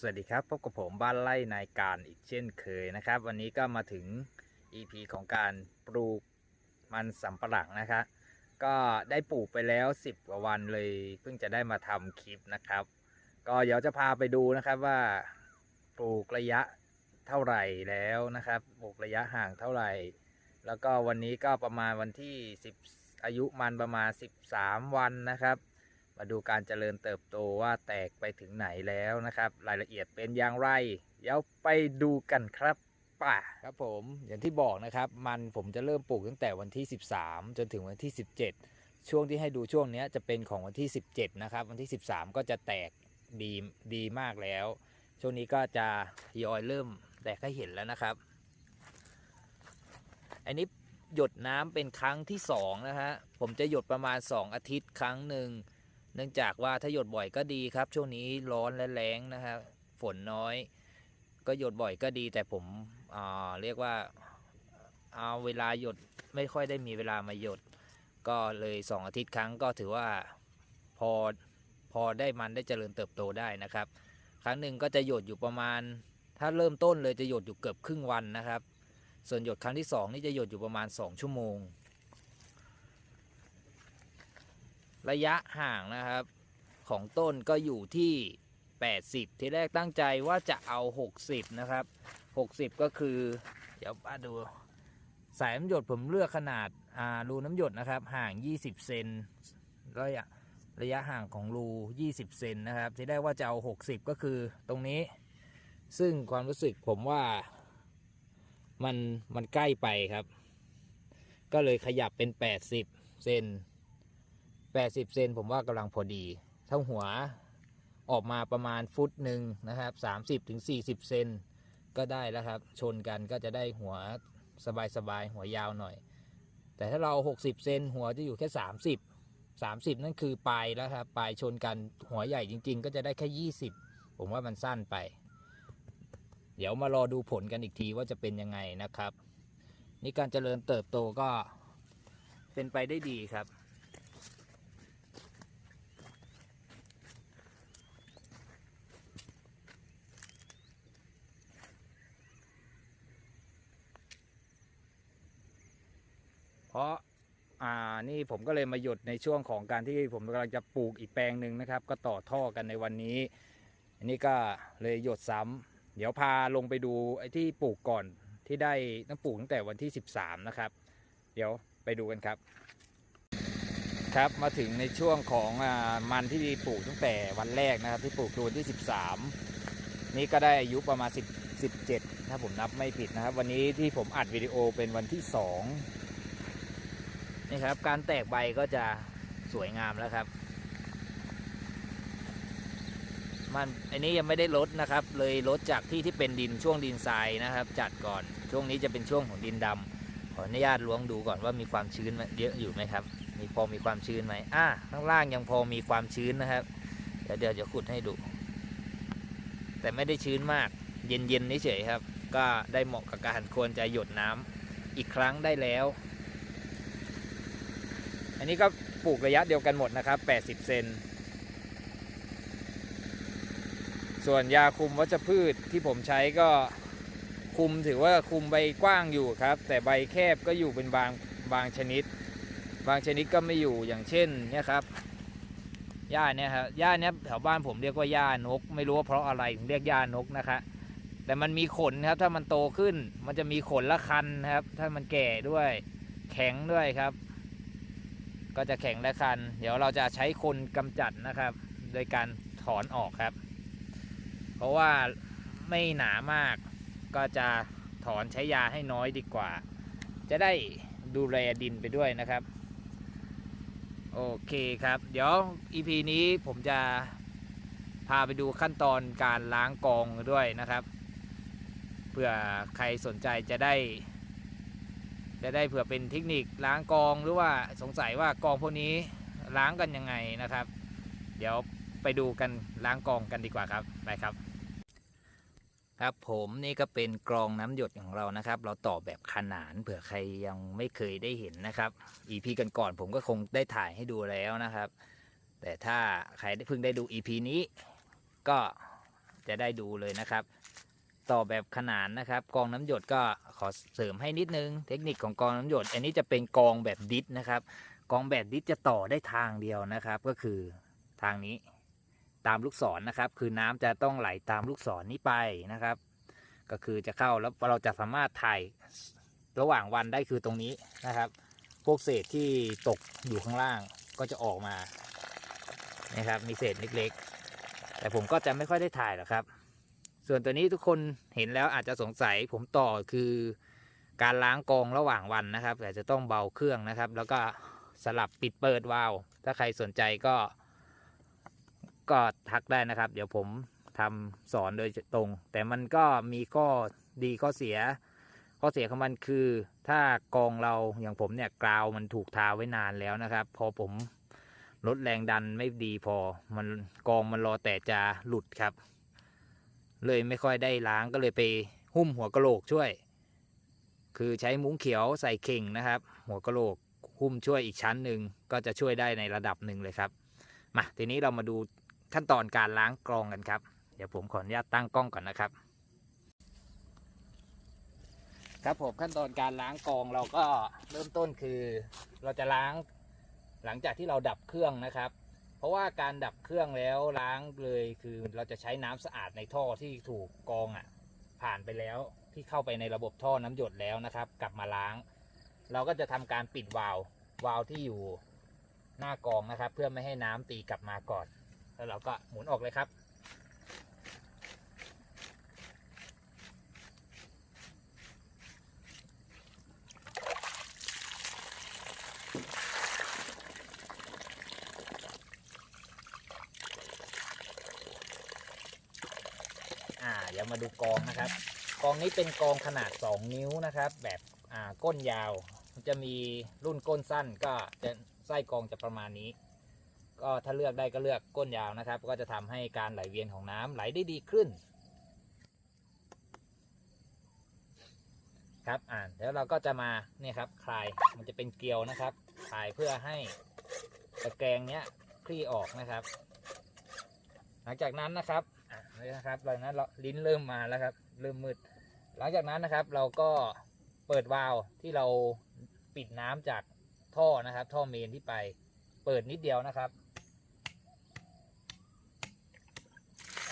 สวัสดีครับ พบกับผมบ้านไร่นายการอีกเช่นเคยนะครับ วันนี้ก็มาถึง EP ของการปลูกมันสำปะหลังนะครับก็ได้ปลูกไปแล้ว 10 กว่าวันเลย เพิ่งจะได้มาทำคลิปนะครับ ก็เดี๋ยวจะพาไปดูนะครับว่าปลูกระยะเท่าไหร่แล้วนะครับปลูกระยะห่างเท่าไหร่ แล้วก็วันนี้ก็ประมาณวันที่ 10 อายุมันประมาณ 13 วันนะครับ มาดูการเจริญเติบโตว่าแตกไปถึงไหนแล้วนะครับ รายละเอียดเป็นอย่างไร เดี๋ยวไปดูกันครับป่ะครับผมอย่างที่บอกนะครับมันผมจะเริ่มปลูกตั้งแต่วันที่ 13 จนถึงวันที่ 17 ช่วงที่ให้ดูช่วงนี้จะเป็นของวันที่ 17 นะครับ วันที่ 13 ก็จะแตกดีดีมากแล้ว ช่วงนี้ก็จะยอยเริ่มแตกให้เห็นแล้วนะครับ อันนี้หยดน้ำเป็นครั้งที่สองนะฮะผมจะหยดประมาณ 2 อาทิตย์ครั้งหนึ่ง เนื่องจากว่าถ้าหยดบ่อยก็ดีครับ ช่วงนี้ร้อนและแรงนะครับฝนน้อย ก็หยดบ่อยก็ดี แต่ผมอ่าเรียกว่าเอาเวลาหยดไม่ค่อยได้มีเวลามาหยด ก็เลยสองอาทิตย์ครั้งก็ถือว่าพอพอได้มันได้เจริญเติบโตได้นะครับ ครั้งหนึ่งก็จะหยดอยู่ประมาณ ถ้าเริ่มต้นเลยจะหยดอยู่เกือบครึ่งวันนะครับ ส่วนหยดครั้งที่สองนี่จะหยดอยู่ประมาณ 2 ชั่วโมง ระยะห่างนะครับ ของต้นก็อยู่ที่ 80 ทีแรกตั้งใจว่าจะเอา 60 นะครับ 60 ก็คือ เดี๋ยวมาดู สายน้ำหยดผมเลือกขนาดารูน้ำหยดนะครับ ห่าง 20 เซนระยะระยะห่างของรู 20 เซนนะครับ ที่แรกว่าจะเอา 60 ก็คือตรงนี้ ซึ่งความรู้สึกผมว่ามันมันใกล้ไปครับ ก็เลยขยับเป็น 80 เซน 80 เซนผมว่ากำลังพอดีถ้าหัวออกมาประมาณฟุตหนึ่งนะครับ 30ถึง40 เซนก็ได้แล้วครับ ชนกันก็จะได้หัวสบายๆหัวยาวหน่อย แต่ถ้าเรา 60 เซนหัวจะอยู่แค่ 30 30 นั่นคือปลายแล้วครับปลายชนกันหัวใหญ่จริง ๆ ก็จะได้แค่ 20 ผมว่ามันสั้นไป เดี๋ยวมารอดูผลกันอีกทีว่าจะเป็นยังไงนะครับ นี่การเจริญเติบโตก็เป็นไปได้ดีครับ ราะอ่านี่ผมก็เลยมาหยุดในช่วงของการที่ผมกำลังจะปลูกอีกแปลงหนึ่งนะครับ ก็ต่อท่อกันในวันนี้ อันนี้ก็เลยหยดซ้ำเดี๋ยวพาลงไปดูไอ้ที่ปลูกก่อนที่ได้ตั้งปลูกตั้งแต่วันที่ 13 นะครับ เดี๋ยวไปดูกันครับ ครับมาถึงในช่วงของอมันที่ปลูกตั้งแต่วันแรกนะครับ ที่ปลูกคือวันที่ 13 นี่ก็ได้อายุประมาณ10 17 ถ้าผมนับไม่ผิดนะครับ วันนี้ที่ผมอัดวิดีโอเป็นวันที่ 2 นี่ครับ การแตกใบก็จะสวยงามแล้วครับ มันอันนี้ยังไม่ได้ลดนะครับ เลยลดจากที่ที่เป็นดินช่วงดินทรายนะครับ จัดก่อนช่วงนี้จะเป็นช่วงของดินดำขออนุญาตล้วงดูก่อนว่ามีความชื้นเยอะอยู่ไหมครับ มีพอมีความชื้นไหมอ่าข้างล่างยังพอมีความชื้นนะครับ เดี๋ยวเดี๋ยวจะขุดให้ดู แต่ไม่ได้ชื้นมาก เย็นเย็นๆเฉยๆครับ ก็ได้เหมาะกับการควรจะหยดน้ำอีกครั้งได้แล้ว อันนี้ก็ปลูกระยะเดียวกันหมดนะครับ 80 เซน ส่วนยาคุมวัชพืชที่ผมใช้ก็คุมถือว่าคุมใบกว้างอยู่ครับ แต่ใบแคบก็อยู่เป็นบางบางชนิด บางชนิดก็ไม่อยู่อย่างเช่นเนี่ยครับหญ้าเนี่ยครับหญ้าเนี่ยแถวบ้านผมเรียกว่าหญ้านก ไม่รู้ว่าเพราะอะไรถึงเรียกหญ้านกนะคะแต่มันมีขนครับ ถ้ามันโตขึ้น มันจะมีขนละคันครับ ถ้ามันแก่ด้วย แข็งด้วยครับ ก็จะแข็งและคัน เดี๋ยวเราจะใช้คนกำจัดนะครับ โดยการถอนออกครับ เพราะว่าไม่หนามากก็จะถอนใช้ยาให้น้อยดีกว่า จะได้ดูแลดินไปด้วยนะครับ โอเคครับ เดี๋ยว EP นี้ผมจะพาไปดูขั้นตอนการล้างกองด้วยนะครับเพื่อใครสนใจจะได้ จะได้เผื่อเป็นเทคนิคล้างกองหรือว่าสงสัยว่ากองพวกนี้ล้างกันยังไงนะครับ เดี๋ยวไปดูกันล้างกองกันดีกว่าครับไปครับ ครับผมนี่ก็เป็นกรองน้ำหยดของเรานะครับ เราต่อแบบขนานเผื่อใครยังไม่เคยได้เห็นนะครับ EP กันก่อนผมก็คงได้ถ่ายให้ดูแล้วนะครับ แต่ถ้าใครเพิ่งได้ดู EP นี้ก็จะได้ดูเลยนะครับ ต่อแบบขนานนะครับ กองน้ำหยดก็ขอเสริมให้นิดนึง เทคนิคของกองน้ำหยด อันนี้จะเป็นกองแบบดิสนะครับ กองแบบดิสจะต่อได้ทางเดียวนะครับ ก็คือทางนี้ตามลูกศรนะครับ คือน้ำจะต้องไหลตามลูกศรนี้ไปนะครับ ก็คือจะเข้าแล้วเราจะสามารถถ่ายระหว่างวันได้คือตรงนี้นะครับ พวกเศษที่ตกอยู่ข้างล่างก็จะออกมานะครับ มีเศษเล็กๆ แต่ผมก็จะไม่ค่อยได้ถ่ายหรอกครับ ส่วนตัวนี้ทุกคนเห็นแล้วอาจจะสงสัยผมต่อคือการล้างกองระหว่างวันนะครับแต่จะต้องเบาเครื่องนะครับ แล้วก็สลับปิดเปิดวาล์วถ้าใครสนใจก็ ก็ทักได้นะครับ เดี๋ยวผมทำสอนโดยตรง แต่มันก็มีข้อดีข้อเสีย ข้อเสียของมันคือ ถ้ากองเราอย่างผมเนี่ยกราวมันถูกทาไว้นานแล้วนะครับ พอผมลดแรงดันไม่ดีพอ มันกองมันรอแต่จะหลุดครับ เลยไม่ค่อยได้ล้างก็เลยไปหุ้มหัวกะโหลกช่วย คือใช้มุ้งเขียวใส่เข่งนะครับ หัวกะโหลกหุ้มช่วยอีกชั้นหนึ่งก็จะช่วยได้ในระดับหนึ่งเลยครับมาทีนี้เรามาดูขั้นตอนการล้างกรองกันครับ เดี๋ยวผมขออนุญาตตั้งกล้องก่อนนะครับ ครับผมขั้นตอนการล้างกรองเราก็เริ่มต้นคือ เราจะล้างหลังจากที่เราดับเครื่องนะครับ เพราะว่าการดับเครื่องแล้วล้างเลยคือเราจะใช้น้ำสะอาดในท่อที่ถูกกองอะ ผ่านไปแล้วที่เข้าไปในระบบท่อน้ำหยดแล้วนะครับ กลับมาล้าง เราก็จะทำการปิดวาล์ววาล์วที่อยู่หน้ากองนะครับ เพื่อไม่ให้น้ำตีกลับมาก่อน แล้วเราก็หมุนออกเลยครับ เดี๋ยวมาดูกองนะครับ กองนี้เป็นกองขนาด 2 นิ้วนะครับ แบบอ่าก้นยาว มันจะมีรุ่นก้นสั้นก็จะไส้กองจะประมาณนี้ ก็ถ้าเลือกได้ก็เลือกก้นยาวนะครับ ก็จะทำให้การไหลเวียนของน้ำไหลได้ดีขึ้น ครับอ่าแล้วเราก็จะมาเนี่ยครับคลายมันจะเป็นเกลียวนะครับคลายเพื่อให้ตะแกรงเนี้ยคลี่ออกนะครับ หลังจากนั้นนะครับ นี่นะครับหลังนั้นเราลิ้นเริ่มมาแล้วครับ เริ่มมืด หลังจากนั้นนะครับ เราก็เปิดวาล์วที่เราปิดน้ำจากท่อนะครับ ท่อเมนที่ไป เปิดนิดเดียวนะครับ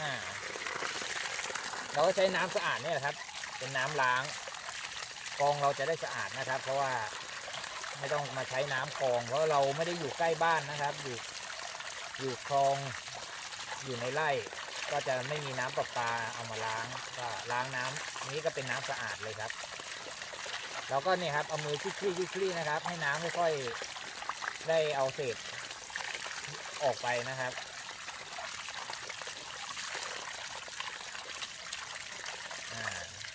อ่าเราก็ใช้น้ำสะอาดนี่แหละครับ เป็นน้ำล้างกองเราจะได้สะอาดนะครับ เพราะว่าไม่ต้องมาใช้น้ำคลอง เพราะเราไม่ได้อยู่ใกล้บ้านนะครับ อยู่อยู่คลองอยู่ในไร่ ก็จะไม่มีน้ำประปาเอามาล้าง ก็ล้างน้ำนี้ก็เป็นน้ำสะอาดเลยครับเราก็เนี่ยครับเอามือคลี่ๆคลี่ๆนะครับ ให้น้ำค่อยๆได้เอาเศษออกไปนะครับ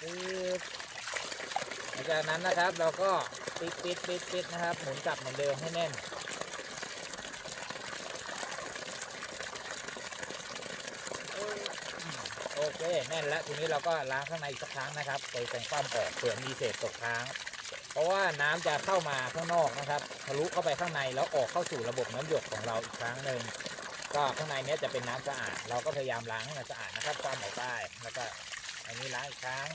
ปึ๊บหลังจากนั้นนะครับเราก็ปิดปิดปิดปิดนะครับ หมุนกลับเหมือนเดิมให้แน่น โอ เคแน่นแล้วทีนี้เราก็ล้างข้างในอีกสักครั้งนะครับโดยแปรงความออกเผื่อมีเศษตกค้าง เพราะว่าน้ำจะเข้ามาข้างนอกนะครับทะลุเข้าไปข้างในแล้วออกเข้าสู่ระบบน้ำหยดของเราอีกครั้งหนึ่งก็ข้างในเนี้ยจะเป็นน้ำสะอาด เราก็พยายามล้างให้มันสะอาดนะครับความออกใต้แล้วก็อันนี้ล้างอีกครั้ง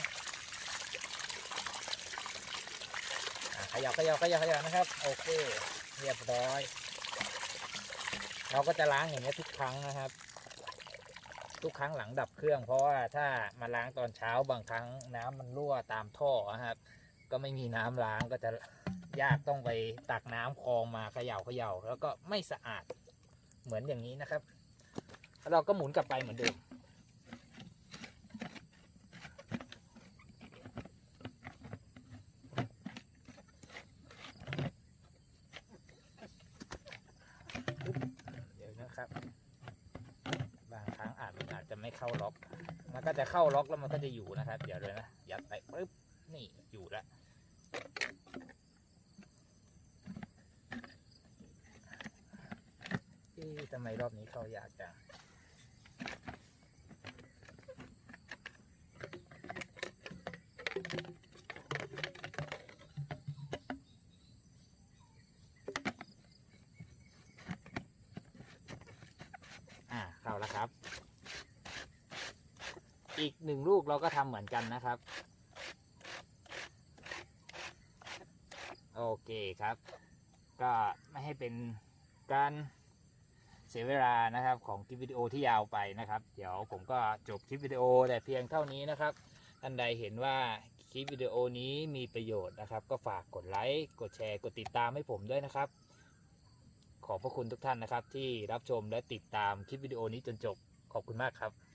อะเขยับขยับขยับขยับนะครับ โอเค เรียบร้อย เราก็จะล้างอย่างนี้ทุกครั้งนะครับ ทุกครั้งหลังดับเครื่อง เพราะว่าถ้ามาล้างตอนเช้าบางครั้งน้ำมันรั่วตามท่อครับ ก็ไม่มีน้ำล้างก็จะยากต้องไปตักน้ำคลองมาเขย่าเขย่าแล้วก็ไม่สะอาดเหมือนอย่างนี้นะครับแล้วเราก็หมุนกลับไปเหมือนเดิมเดี๋ยวนะครับ บางครั้งอาจมันอาจจะ ไม่เข้าล็อก มันก็จะเข้าล็อกแล้วมันก็จะอยู่นะครับ เดี๋ยวเลยนะยัดไปปึ๊บนี่อยู่แล้วเอ๊ะทำไมรอบนี้เข้ายากจังอ่าเข้าแล้วครับ อีกหนึ่งลูกเราก็ทำเหมือนกันนะครับ โอเคครับ ก็ไม่ให้เป็นการเสียเวลานะครับของคลิปวิดีโอที่ยาวไปนะครับ เดี๋ยวผมก็จบคลิปวิดีโอแต่เพียงเท่านี้นะครับท่านใดเห็นว่าคลิปวิดีโอนี้มีประโยชน์นะครับ ก็ฝากกดไลค์กดแชร์กดติดตามให้ผมด้วยนะครับ ขอบพระคุณทุกท่านนะครับ ที่รับชมและติดตามคลิปวิดีโอนี้จนจบขอบคุณมากครับ